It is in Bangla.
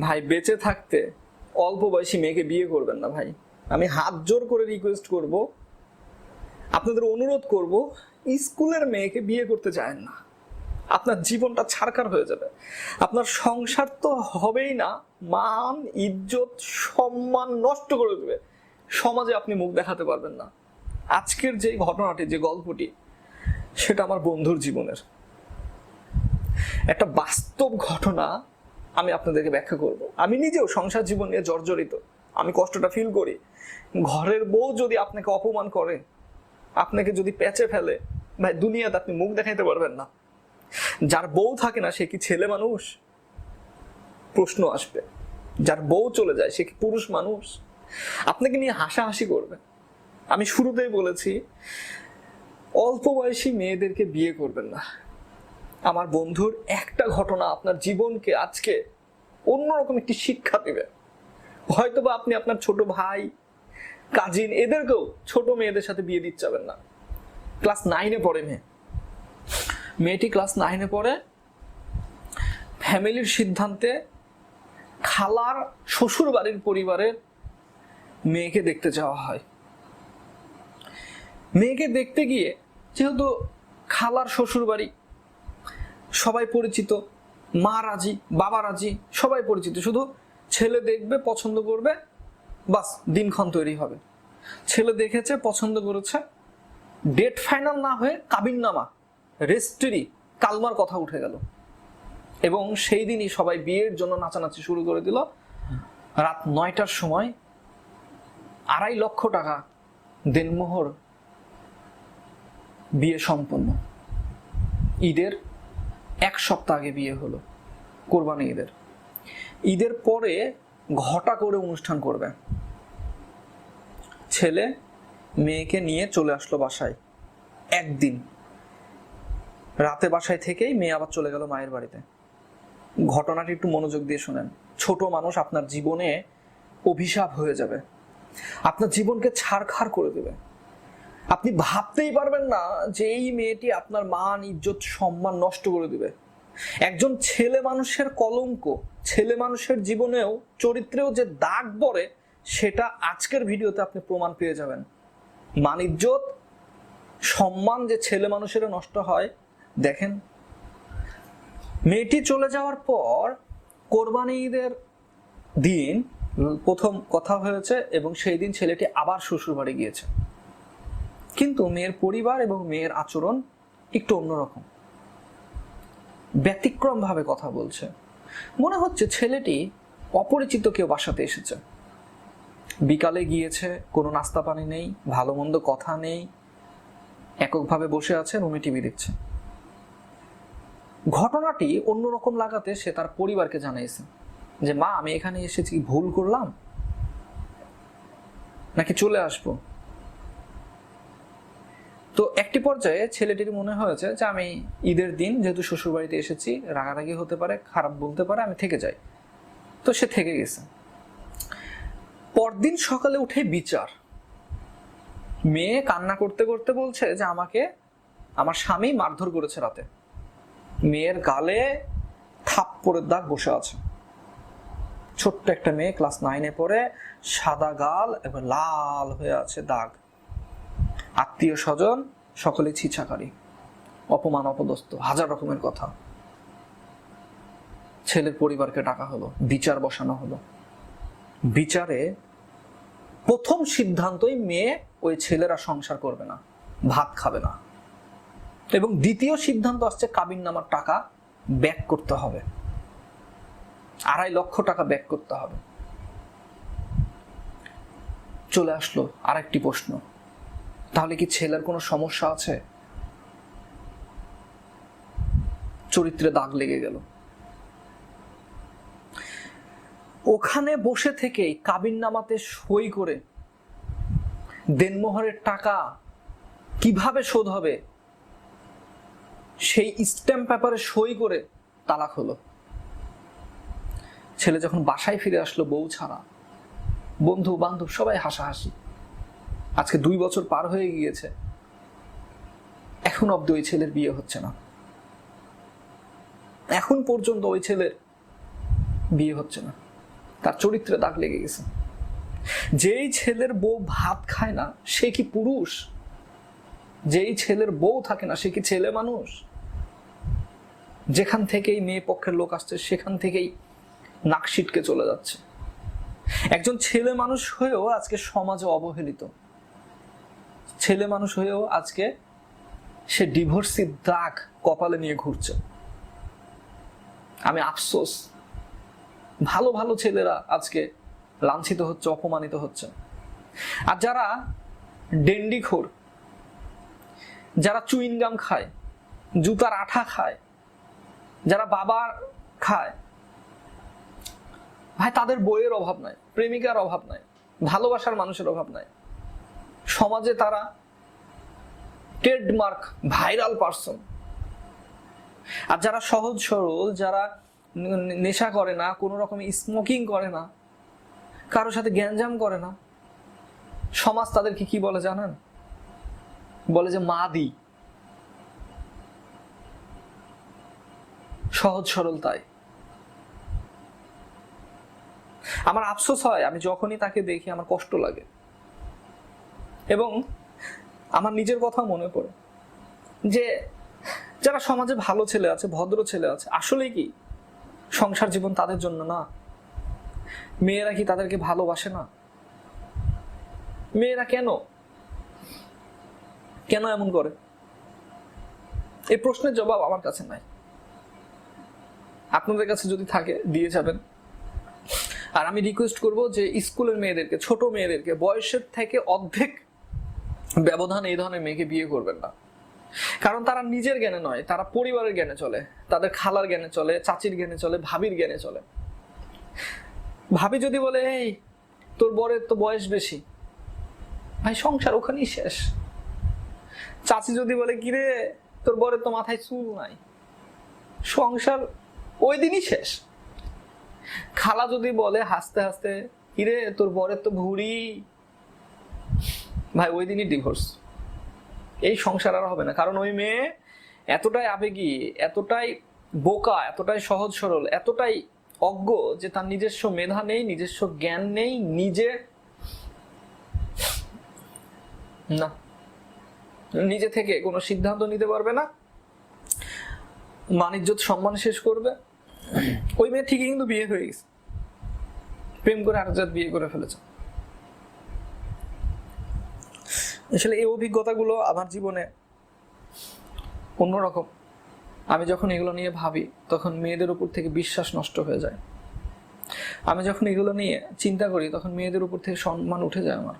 ভাই, বেঁচে থাকতে অল্প বয়সী মেয়েকে বিয়ে করবেন না ভাই। আমি হাত জোর করে রিকোয়েস্ট করব। আপনাদের অনুরোধ করব, স্কুলের মেয়েকে বিয়ে করতে চায় না। আপনার জীবনটা ছাড়কার হয়ে যাবে। আপনার সংসার তো হবেই না। মান, ইজ্জত, সম্মান নষ্ট করে দেবে। সমাজে আপনি মুখ দেখাতে পারবেন না। আজকের যে ঘটনাটি, যে গল্পটি, সেটা আমার বন্ধুর জীবনের। একটা বাস্তব ঘটনা আমি আপনাদেরকে ব্যাখ্যা করব। আমি নিজেও সংসার জীবন নিয়ে জর্জরিত। আমি কষ্টটা ফিল করি। ঘরের বউ যদি আপনাকে অপমান করে, আপনাকে যদি প্যাচে ফেলে, ভাই, দুনিয়াতে আপনি মুখ দেখাইতে পারবেন না। যার বউ থাকে না, সে কি ছেলে মানুষ? প্রশ্ন আসবে। যার বউ চলে যায়, সে কি পুরুষ মানুষ? আপনাকে নিয়ে হাসাহাসি করবে। আমি শুরুতেই বলেছি, অল্প বয়সী মেয়েদেরকে বিয়ে করবেন না। আমার বন্ধুর একটা ঘটনা আপনার জীবনকে আজকে অন্যরকম একটি শিক্ষা দিবে। হয়তোবা আপনি আপনার ছোট ভাই কাজিন এদেরকেও ছোট মেয়েদের সাথে বিয়ে দিতে যাবেন না। ক্লাস নাইনে পড়ে মেয়ে। মেয়েটি ক্লাস নাইনে পড়ে। ফ্যামিলির সিদ্ধান্তে খালার শ্বশুর বাড়ির পরিবারের মেয়েকে দেখতে যাওয়া হয়। মেয়েকে দেখতে গিয়ে যেহেতু খালার শ্বশুর বাড়ি সবাই পরিচিত, মা রাজি, বাবা রাজি, সবাই পরিচিত। শুধু ছেলে দেখবে, পছন্দ করবে, বাস, দিনক্ষণ তৈরি হবে। ছেলে দেখেছে, পছন্দ করেছে ডেট ফাইনাল না হয়ে কাবিননামা রেজিস্ট্রি কালমার কথা উঠে গেল। এবং সেই দিনই সবাই বিয়ের জন্য নাচানাচি শুরু করে দিল। রাত নয়টার সময় আড়াই লক্ষ টাকা দেনমোহর বিয়ে সম্পন্ন। ঈদের এক সপ্তাহ আগে বিয়ে হলো, কোরবানি ঈদের। ঈদের পরে ঘটা করে অনুষ্ঠান করবে। ছেলে মেয়েকে নিয়ে চলে আসলো বাসায়, একদিন। রাতে বাসায় থেকেই মেয়ে আবার চলে গেল মায়ের বাড়িতে। ঘটনাটি একটু মনোযোগ দিয়ে শোনেন। ছোট মানুষ আপনার জীবনে অভিশাপ হয়ে যাবে। আপনার জীবনকে ছাড়খাড় করে দেবে। আপনি ভাবতেই পারবেন না যে এই মেয়েটি আপনার মান, ইজ্জত, সম্মান নষ্ট করে দিবে। একজন ছেলে মানুষের কলঙ্ক, ছেলে মানুষের জীবনেও, চরিত্রেও যে দাগ পড়ে, সেটা আজকের ভিডিওতে আপনি প্রমাণ পেয়ে যাবেন। মান, ইজ্জত, সম্মান যে ছেলে মানুষের নষ্ট হয়, দেখেন। মেয়েটি চলে যাওয়ার পর কোরবানি ঈদের দিন প্রথম কথা হয়েছে এবং সেই দিন ছেলেটি আবার শ্বশুর বাড়ি গিয়েছে। কিন্তু মেয়ের পরিবার এবং মেয়ের আচরণ একটু অন্যরকম। ব্যতিক্রম ভাবে কথা বলছে। মনে হচ্ছে ছেলেটি অপরিচিত কেউ বাসাতে এসেছে। বিকালে গিয়েছে, কোনো নাস্তা পানি নেই, ভালো মন্দ কথা নেই, এককভাবে বসে আছে, রুমে টিভি দেখছে। ঘটনাটি অন্যরকম লাগাতে সে তার পরিবারকে জানিয়েছে যে, মা, আমি এখানে এসেছি, ভুল করলাম? নাকি চলে আসব? তো একটি পর্যায়ে ছেলেটির মনে হয়েছে যে আমি ঈদের দিন যেহেতু শ্বশুর বাড়িতে এসেছি, রাগারাগি হতে পারে, খারাপ বলতে পারে, আমি থেকে যাই। তো সে থেকে গেছে। পরদিন সকালে উঠে বিচার। মেয়ে কান্না করতে করতে বলছে যে আমাকে, আমার স্বামী মারধর করেছে রাতে। মেয়ের গালে থাপ্পড়ের দাগ বসে আছে। ছোট্ট একটা মেয়ে ক্লাস নাইনে পড়ে, সাদা গাল এবং লাল হয়ে আছে দাগ। আত্মীয় স্বজন সকলে ছিছাকারী। অপমান, অপদস্থ, হাজার রকমের কথা। ছেলের পরিবারকে ডাকা হলো, বিচার বসানো হলো। বিচারে প্রথম সিদ্ধান্তই মেয়ে ওই ছেলেরা সংসার করবে না, ভাত খাবে না। এবং দ্বিতীয় সিদ্ধান্ত আসছে কাবিন নামার টাকা ব্যাক করতে হবে। আড়াই লক্ষ টাকা ব্যাক করতে হবে। চলে আসলো আরেকটি প্রশ্ন। তাহলে কি ছেলের কোনো সমস্যা আছে? চরিত্রে দাগ লেগে গেল। ওখানে বসে থেকেই কাবিন নামাতে সই করে দেনমোহরের টাকা কীভাবে শোধ হবে, সেই স্ট্যাম্প পেপারে সই করে তালাক হলো। ছেলে যখন বাসায় ফিরে আসলো বউ ছাড়া বন্ধু বান্ধব সবাই হাসাহাসি। আজকে দুই বছর পার হয়ে গিয়েছে। এখন অব্দি ওই ছেলের বিয়ে হচ্ছে না। এখন পর্যন্ত ওই ছেলের বিয়ে হচ্ছে না। তার চরিত্রে দাগ লেগে গেছে। যেই ছেলের বউ ভাত খায় না, সে কি পুরুষ? যেই ছেলের বউ থাকে না, সে কি ছেলে মানুষ? যেখান থেকেই মেয়ে পক্ষের লোক আসছে, সেখান থেকেই নাক সিটকে চলে যাচ্ছে। একজন ছেলে মানুষ হয়েও আজকে সমাজে অবহেলিত। ছেলে মানুষ হয়েও আজকে সে ডিভোর্সির দাগ কপালে নিয়ে ঘুরছে। আমি আফসোস। ভালো ভালো ছেলেরা আজকে লাঞ্ছিত হচ্ছে, অপমানিত হচ্ছে। আর যারা ডেন্ডিখোর, যারা চুইনগাম খায়, জুতার আঠা খায়, যারা বাবা খায়, ভাই তাদের বইয়ের অভাব নাই, প্রেমিকার অভাব নাই, ভালোবাসার মানুষের অভাব নাই। সমাজে তারা ট্রেডমার্ক ভাইরাল পার্সন আর যারা সহজ সরল, যারা নেশা করে না, কোনো রকম স্মোকিং করে না, কারোর সাথে গ্যাঞ্জাম করে না, সমাজ তাদেরকে কি বলে জানেন? বলে যে মাদি। সহজ সরল তাই। আমার আফসোস হয়, আমি যখনই তাকে দেখি আমার কষ্ট লাগে। এবং আমার নিজের কথা মনে পড়ে যে যারা সমাজে ভালো ছেলে আছে, ভদ্র ছেলে আছে আসলে কি সংসার জীবন তাদের জন্য না? মেয়েরা কি তাদেরকে ভালোবাসে না? মেয়েরা কেন? কেন এমন করে? এই প্রশ্নের জবাব আমার কাছে নাই। আপনাদের কাছে যদি থাকে, দিয়ে যাবেন। আর আমি রিকোয়েস্ট করব যে স্কুলের মেয়েদেরকে, ছোট মেয়েদেরকে, বয়সের থেকে অর্ধেক ব্যবধান এই ধরনের মেয়েকে বিয়ে করবেন না। কারণ তারা নিজের জ্ঞানে নয়, তারা পরিবারের জ্ঞানে চলে, তাদের খালার জ্ঞানে চলে, চাচির জ্ঞানে চলে, ভাবির জ্ঞানে চলে। ভাবি যদি বলে, এই, তোর বরের তো বয়স বেশি। ভাই, সংসার ওখানেই শেষ। চাচি যদি বলে, কিরে, তোর বরের তো মাথায় চুল নাই। সংসার ওই দিনই শেষ। খালা যদি বলে হাসতে হাসতে, কিরে, তোর বরের তো ভুড়ি। ভাই, ওই দিনই ডিভোর্স এই সংসার আর হবে না। কারণ ওই মেয়ে এতটাই আবেগী, এতটাই বোকা, এতটাই সহজ সরল, এতটাই অজ্ঞ যে তার নিজস্ব মেধা নেই, নিজস্ব জ্ঞান নেই, নিজে না, নিজে থেকে কোনো সিদ্ধান্ত নিতে পারবে না। মানিজ্যত সম্মান শেষ করবে। ওই মেয়ে ঠিকই কিন্তু বিয়ে হয়ে গেছে। প্রেম করে আরেকজাত বিয়ে করে ফেলেছে। আসলে এই অভিজ্ঞতাগুলো আমার জীবনে অন্যরকম। আমি যখন এগুলো নিয়ে ভাবি, তখন মেয়েদের উপর থেকে বিশ্বাস নষ্ট হয়ে যায়। আমি যখন এগুলো নিয়ে চিন্তা করি, তখন মেয়েদের উপর থেকে সম্মান উঠে যায় আমার।